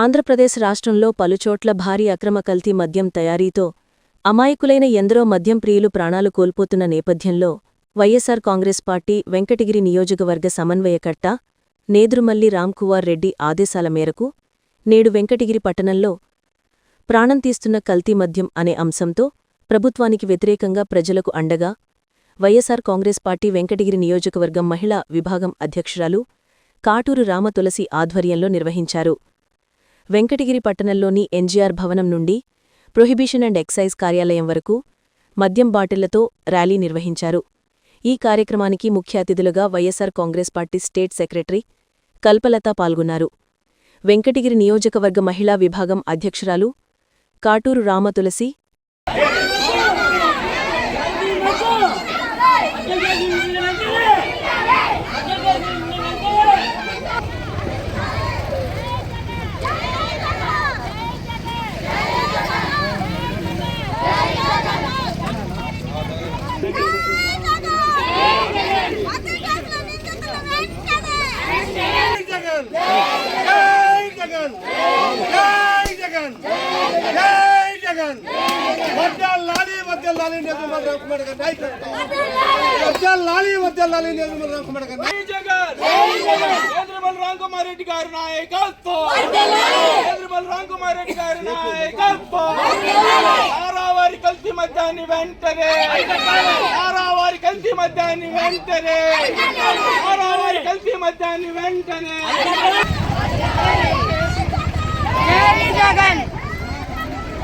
ఆంధ్రప్రదేశ్ రాష్ట్రంలో పలుచోట్ల భారీ అక్రమ కల్తీ మద్యం తయారీతో అమాయకులైన ఎందరో మద్యం ప్రియులు ప్రాణాలు కోల్పోతున్న నేపథ్యంలో వైఎస్సార్ కాంగ్రెస్ పార్టీ వెంకటగిరి నియోజకవర్గ సమన్వయకర్త నేదురుమల్లి రామ్కువార్ రెడ్డి ఆదేశాల మేరకు నేడు వెంకటగిరి పట్టణంలో ప్రాణం తీస్తున్న కల్తీ మద్యం అనే అంశంతో ప్రభుత్వానికి వ్యతిరేకంగా ప్రజలకు అండగా వైఎస్సార్ కాంగ్రెస్ పార్టీ వెంకటగిరి నియోజకవర్గం మహిళా విభాగం అధ్యక్షురాలు కాటూరు రామతులసి ఆధ్వర్యంలో నిర్వహించారు. వెంకటగిరి పట్టణంలోని ఎన్జీఆర్ భవనం నుండి ప్రొహిబిషన్ అండ్ ఎక్సైజ్ కార్యాలయం వరకు మద్యం బాటిళ్ళతో ర్యాలీ నిర్వహించారు. ఈ కార్యక్రమానికి ముఖ్య అతిథులుగా YSR Congress party state secretary Kalpalatha పాల్గొన్నారు. వెంకటగిరి నియోజకవర్గ మహిళా విభాగం అధ్యక్షురాలు కాటూరు రామతులసి జై జగన్ వద్దాలు లాలి వద్దాలు లాలి నిర్మల రాకుమార్ గారి నాయకత్వం వద్దాలు లాలి వద్దాలు లాలి నిర్మల రాకుమార్ గారి జై జగన్ కేంద్రమల్ రామ్ కుమార్ రెడ్డి గారి నాయకత్వం కేంద్రమల్ రామ్ కుమార్ రెడ్డి గారి నాయకత్వం ఆరావారి కల్తీ మధ్యాన్ని వెంటనే ఆరావారి కల్తీ మధ్యాన్ని వెంటనే ఆరావారి కల్తీ వెంటనే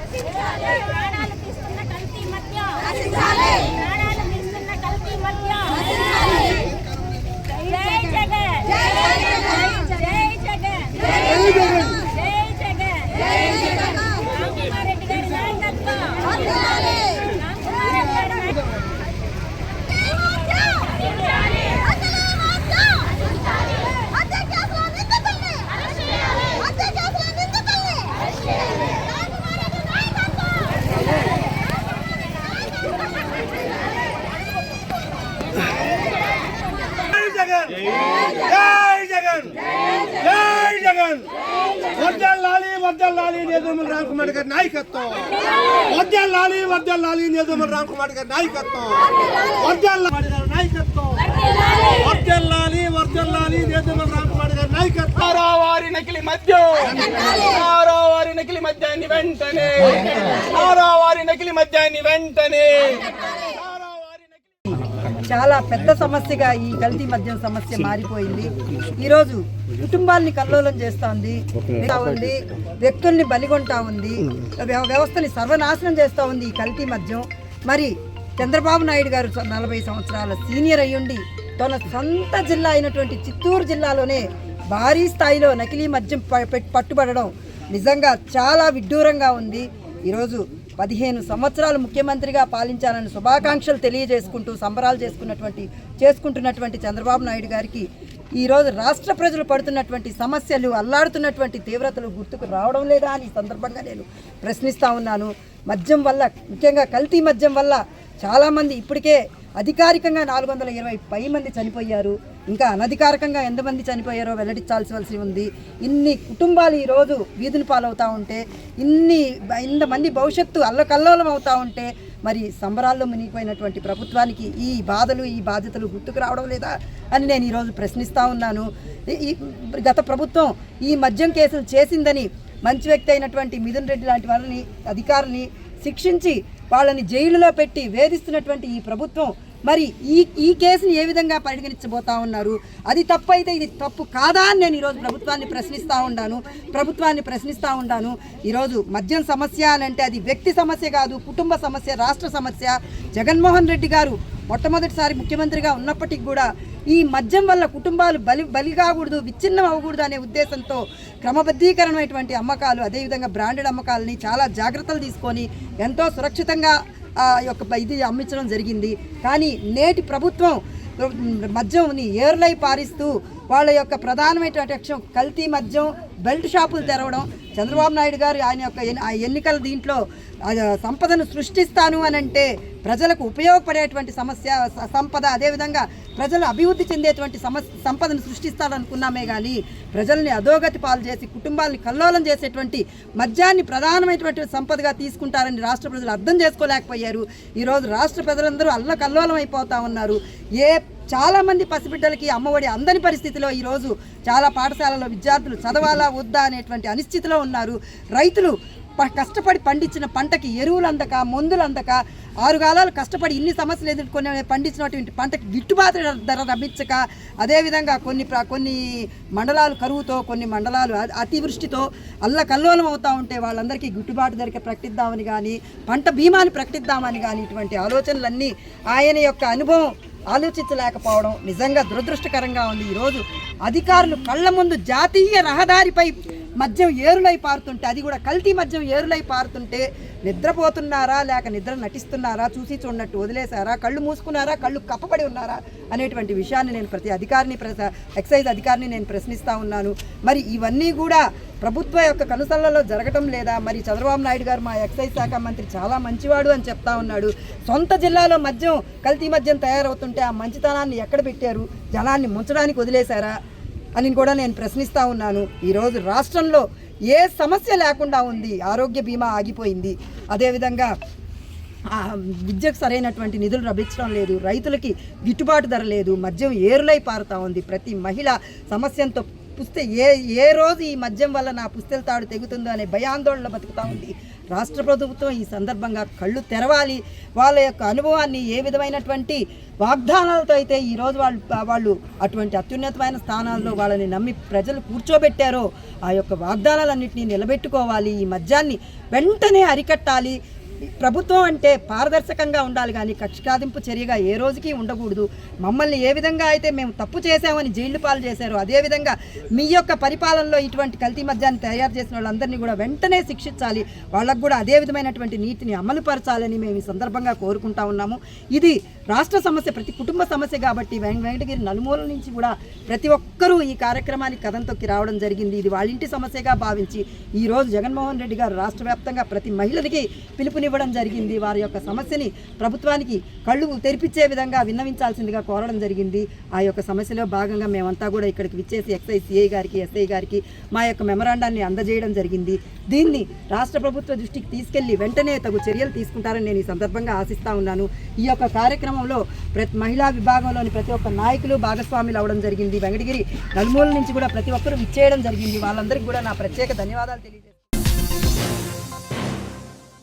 ప్రాణాలు తీస్తున్న కల్తీ మధ్య ప్రాణాలు తీస్తున్న కల్తీ మధ్య జై జగన్ జై జగన్ జై జగన్ జై జగన్ జై జగన్ రామకుమారెడ్డి గారి నాయకత్వం రామకుమారెడ్డి గారి నాయకత్వం జై జగన్ జై జగన్ జై జగన్ వద్దాలు లాలి వద్దాలు రామ్ కుమార్ గారి నాయకత్వం! వద్దాలు లాలి వద్దాలు రామ్ కుమార్ గారి నాయకత్వం! వద్దాలు నాయకత్వం గారి నాయకత్వం వర్దెల్లాలి రామ్ కుమార్ గారి నాయకత్వం! ఆరావారి నకిలీ మద్యం! ఆరావారి నకిలీ మద్యాన్ని వెంటనే! ఆరావారి నకిలీ మద్యాన్ని వెంటనే! చాలా పెద్ద సమస్యగా ఈ కల్తీ మద్యం సమస్య మారిపోయింది. ఈరోజు కుటుంబాల్ని కల్లోలం చేస్తోంది ఉంది వ్యక్తుల్ని బలిగొంటా ఉంది వ్యవస్థని సర్వనాశనం చేస్తూ ఉంది ఈ కల్తీ మద్యం. మరి చంద్రబాబు నాయుడు గారు నలభై సంవత్సరాల సీనియర్ అయ్యుండి తన సొంత జిల్లా అయినటువంటి చిత్తూరు జిల్లాలోనే భారీ స్థాయిలో నకిలీ మద్యం ప- పట్టుబడడం నిజంగా చాలా విడ్డూరంగా ఉంది. ఈరోజు పదిహేను సంవత్సరాలు ముఖ్యమంత్రిగా పాలించాలని శుభాకాంక్షలు తెలియజేసుకుంటూ సంబరాలు చేసుకున్నటువంటి చేసుకుంటున్నటువంటి చంద్రబాబు నాయుడు గారికి ఈరోజు రాష్ట్ర ప్రజలు పడుతున్నటువంటి సమస్యలు అల్లాడుతున్నటువంటి తీవ్రతలు గుర్తుకు రావడం లేదా అని సందర్భంగా నేను ప్రశ్నిస్తూ ఉన్నాను. మద్యం వల్ల ముఖ్యంగా కల్తీ మద్యం వల్ల చాలామంది ఇప్పటికే అధికారికంగా నాలుగు వందల ఇరవై పై మంది చనిపోయారు. ఇంకా అనధికారికంగా ఎంతమంది చనిపోయారో వెల్లడించాల్సి ఉంది. ఇన్ని కుటుంబాలు ఈరోజు వీధిని పాలవుతూ ఉంటే ఇన్ని ఇంతమంది భవిష్యత్తు అల్లకల్లోలం అవుతూ ఉంటే మరి సంబరాల్లో మునిగిపోయినటువంటి ప్రభుత్వానికి ఈ బాధలు ఈ బాధ్యతలు గుర్తుకు రావడం లేదా అని నేను ఈరోజు ప్రశ్నిస్తూ ఉన్నాను. ఈ- గత ప్రభుత్వం ఈ మద్యం కేసులు చేసిందని మంచి వ్యక్తి అయినటువంటి మిథున్ రెడ్డి లాంటి వాళ్ళని అధికారుల్ని శిక్షించి వాళ్ళని జైలులో పెట్టి వేధిస్తున్నటువంటి ఈ ప్రభుత్వం మరి ఈ ఈ కేసుని ఏ విధంగా పరిగణించబోతా ఉన్నారు? అది తప్పు అయితే ఇది తప్పు కాదా అని నేను ఈరోజు ప్రభుత్వాన్ని ప్రశ్నిస్తూ ఉన్నాను ప్రభుత్వాన్ని ప్రశ్నిస్తూ ఉన్నాను ఈరోజు మద్యం సమస్య అని అంటే అది వ్యక్తి సమస్య కాదు కుటుంబ సమస్య రాష్ట్ర సమస్య. జగన్మోహన్ రెడ్డి గారు మొట్టమొదటిసారి ముఖ్యమంత్రిగా ఉన్నప్పటికీ కూడా ఈ మద్యం వల్ల కుటుంబాలు బలి బలి కాకూడదు విచ్ఛిన్నం అవ్వకూడదు అనే ఉద్దేశంతో క్రమబద్ధీకరణమైనటువంటి అమ్మకాలు అదేవిధంగా బ్రాండెడ్ అమ్మకాలని చాలా జాగ్రత్తలు తీసుకొని ఎంతో సురక్షితంగా ఆ యొక్క ఇది అమ్మించడం జరిగింది. కానీ నేటి ప్రభుత్వం మద్యంని ఏర్లై పారిస్తూ వాళ్ళ యొక్క ప్రధానమైనటువంటి లక్ష్యం కల్తీ మద్యం బెల్ట్ షాపులు తెరవడం. చంద్రబాబు నాయుడు గారు ఆయన యొక్క ఆ ఎన్నికల దీంట్లో సంపదను సృష్టిస్తాను అని అంటే ప్రజలకు ఉపయోగపడేటువంటి సమస్య సంపద అదేవిధంగా ప్రజలు అభివృద్ధి చెందేటువంటి సమస్య సంపదను సృష్టిస్తారనుకున్నామే కానీ ప్రజల్ని అధోగతి పాలు చేసి కుటుంబాలని కల్లోలం చేసేటువంటి మద్యాన్ని ప్రధానమైనటువంటి సంపదగా తీసుకుంటారని రాష్ట్ర ప్రజలు అర్థం చేసుకోలేకపోయారు. ఈరోజు రాష్ట్ర ప్రజలందరూ అల్లకల్లోలం అయిపోతా ఉన్నారు. ఏ చాలామంది పసిబిడ్డలకి అమ్మఒడి అందని పరిస్థితిలో ఈరోజు చాలా పాఠశాలలో విద్యార్థులు చదవాలా వద్దా అనేటువంటి అనిశ్చితిలో ఉన్నారు. రైతులు కష్టపడి పండించిన పంటకి ఎరువులు అందక మందులు అందక ఆరు కాలాలు కష్టపడి ఇన్ని సమస్యలు ఎదుర్కొని పండించినటువంటి పంటకి గిట్టుబాటు ధర లభించక అదేవిధంగా కొన్ని కొన్ని మండలాలు కరువుతో కొన్ని మండలాలు అతివృష్టితో అల్లకల్లోలం అవుతూ ఉంటే వాళ్ళందరికీ గిట్టుబాటు ధరకి ప్రకటిద్దామని కానీ పంట బీమాని ప్రకటిద్దామని కానీ ఇటువంటి ఆలోచనలన్నీ ఆయన యొక్క అనుభవం ఆలోచించలేకపోవడం నిజంగా దురదృష్టకరంగా ఉంది. ఈరోజు అధికారులు కళ్ళ ముందు జాతీయ రహదారిపై మద్యం ఏరులై పారుతుంటే అది కూడా కల్తీ మద్యం ఏరులై పారుతుంటే నిద్రపోతున్నారా? లేక నిద్ర నటిస్తున్నారా? చూసి చూడనట్టు వదిలేశారా? కళ్ళు మూసుకున్నారా? కళ్ళు కప్పబడి ఉన్నారా? అనేటువంటి విషయాన్ని నేను ప్రతి అధికారిని ప్రస- ఎక్సైజ్ అధికారిని నేను ప్రశ్నిస్తూ ఉన్నాను. మరి ఇవన్నీ కూడా ప్రభుత్వ యొక్క కనుసల్లలో జరగటం లేదా? మరి చంద్రబాబు నాయుడు గారు మా ఎక్సైజ్ శాఖ మంత్రి చాలా మంచివాడు అని చెప్తా ఉన్నాడు. సొంత జిల్లాలో మద్యం కల్తీ మద్యం తయారవుతుంటే ఆ మంచితనాన్ని ఎక్కడ పెట్టారు? జనాన్ని ముంచడానికి వదిలేశారా? అని కూడా నేను ప్రశ్నిస్తా ఉన్నాను. ఈరోజు రాష్ట్రంలో ఏ సమస్య లేకుండా ఉంది. ఆరోగ్య బీమా ఆగిపోయింది. అదేవిధంగా విద్యకు సరైనటువంటి నిధులు లభించడం లేదు. రైతులకి గిట్టుబాటు ధర లేదు. మద్యం ఏరులై పారుతూ ఉంది. ప్రతి మహిళ సమస్యంతో పుస్తే ఏ ఏ రోజు ఈ మద్యం వల్ల నా పుస్తెల తాడు తెగుతుందో అనే భయాందోళన బతుకుతా ఉంది. రాష్ట్ర ప్రభుత్వం ఈ సందర్భంగా కళ్ళు తెరవాలి. వాళ్ళ యొక్క అనుభవాన్ని ఏ విధమైనటువంటి వాగ్దానాలతో అయితే ఈరోజు వాళ్ళు వాళ్ళు అటువంటి అత్యున్నతమైన స్థానాల్లో వాళ్ళని నమ్మి ప్రజలు కూర్చోబెట్టారో ఆ యొక్క వాగ్దానాలన్నింటినీ నిలబెట్టుకోవాలి. ఈ మద్యాన్ని వెంటనే అరికట్టాలి. ప్రభుత్వం అంటే పారదర్శకంగా ఉండాలి కానీ కక్షాదింపు చర్యగా ఏ రోజుకి ఉండకూడదు. మమ్మల్ని ఏ విధంగా అయితే మేము తప్పు చేశామని జైలు పాలు చేశారో అదేవిధంగా మీ యొక్క పరిపాలనలో ఇటువంటి కల్తీ మద్యాన్ని తయారు చేసిన వాళ్ళందరినీ కూడా వెంటనే శిక్షించాలి. వాళ్ళకు కూడా అదే విధమైనటువంటి నీతిని అమలు పరచాలని మేము ఈ సందర్భంగా కోరుకుంటా ఉన్నాము. ఇది రాష్ట్ర సమస్య ప్రతి కుటుంబ సమస్య కాబట్టి వెంకటగిరి నలుమూలల నుంచి కూడా ప్రతి ఒక్కరూ ఈ కార్యక్రమానికి కథం తొక్కి రావడం జరిగింది. ఇది వాళ్ళ ఇంటి సమస్యగా భావించి ఈరోజు జగన్మోహన్ రెడ్డి గారు రాష్ట్ర వ్యాప్తంగా ప్రతి మహిళలకి పిలుపునివ్వడం జరిగింది. వారి యొక్క సమస్యని ప్రభుత్వానికి కళ్ళు తెరిపించే విధంగా విన్నవించాల్సిందిగా కోరడం జరిగింది. ఆ యొక్క సమస్యలో భాగంగా మేమంతా కూడా ఇక్కడికి విచ్చేసి ఎక్సైజ్ సిఐ గారికి ఎస్ఐ గారికి మా యొక్క మెమరాండాన్ని అందజేయడం జరిగింది. దీన్ని రాష్ట్ర ప్రభుత్వ దృష్టికి తీసుకెళ్ళి వెంటనే తగు చర్యలు తీసుకుంటారని నేను ఈ సందర్భంగా ఆశిస్తా ఉన్నాను. ఈ యొక్క కార్యక్రమం కార్యక్రమంలో ప్రతి మహిళా విభాగంలోని ప్రతి ఒక్క నాయకులు భాగస్వాములు అవడం జరిగింది. వెంకటగిరి నలుమూల నుంచి కూడా ప్రతి ఒక్కరూ విచ్చేయడం జరిగింది. వాళ్ళందరికీ కూడా నా ప్రత్యేక ధన్యవాదాలు తెలియజేస్తాను